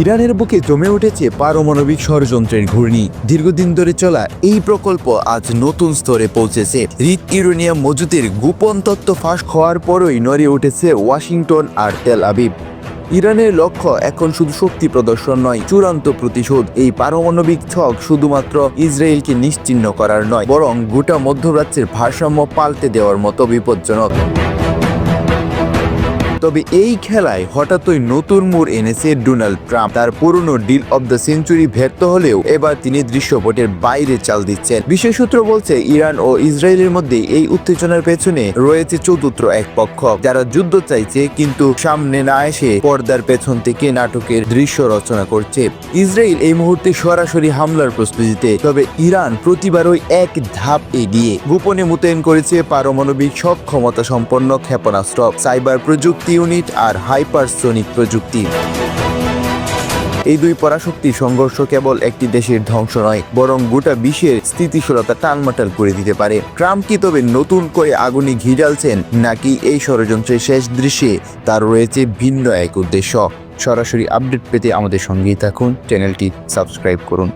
ইরানের বুকে জমে উঠেছে পারমাণবিক ষড়যন্ত্রের ঘূর্ণি। দীর্ঘদিন ধরে চলা এই প্রকল্প আজ নতুন স্তরে পৌঁছেছে। রিট ইউরেনিয়াম মজুতের গোপন তত্ত্ব ফাঁস হওয়ার পরই নড়ে উঠেছে ওয়াশিংটন আর তেল আবিব। ইরানের লক্ষ্য এখন শুধু শক্তি প্রদর্শন নয়, চূড়ান্ত প্রতিশোধ। এই পারমাণবিক ছক শুধুমাত্র ইসরায়েলকে নিশ্চিহ্ন করার নয়, বরং গোটা মধ্যপ্রাচ্যের ভারসাম্য পাল্টে দেওয়ার মতো বিপজ্জনক। তবে এই খেলায় হঠাৎই নতুন মোড় এনেছে ডোনাল্ড ট্রাম্প। তার পুরনো ডিল অব দ্য সেঞ্চুরি ব্যর্থ হলেও এবার তিনি দৃশ্যপটের বাইরে চাল দিচ্ছেন। বিশেষ সূত্র বলছে, ইরান ও ইসরায়েলের মধ্যে এই উত্তেজনার পেছনে রয়েছে চতুর্থ এক পক্ষ। যারা যুদ্ধ চাইছে কিন্তু সামনে না এসে পর্দার পেছন থেকে নাটকের দৃশ্য রচনা করছে। ইসরায়েল এই মুহূর্তে সরাসরি হামলার প্রস্তুতিতে, তবে ইরান প্রতিবারই এক ধাপ এগিয়ে। গোপনে মোতায়েন করেছে পারমাণবিক সক্ষমতা সম্পন্ন ক্ষেপণাস্ত্র। সাইবার প্রযুক্তি ইউনিট আর হাইপারসোনিক প্রযুক্তি। এই দুই পরাশক্তির সংঘর্ষ কেবল একটি দেশের ধ্বংস নয়, বরং গোটা বিশ্বের স্থিতিশীলতা টালমাটাল করে দিতে পারে। ট্রাম্প কি তবে নতুন করে আগুনে ঘি ঢালছেন নাকি এই ষড়যন্ত্রের শেষ দৃশ্যে তার রয়েছে ভিন্ন এক উদ্দেশ্য? সরাসরি আপডেট পেতে আমাদের সঙ্গেই থাকুন, চ্যানেলটি সাবস্ক্রাইব করুন।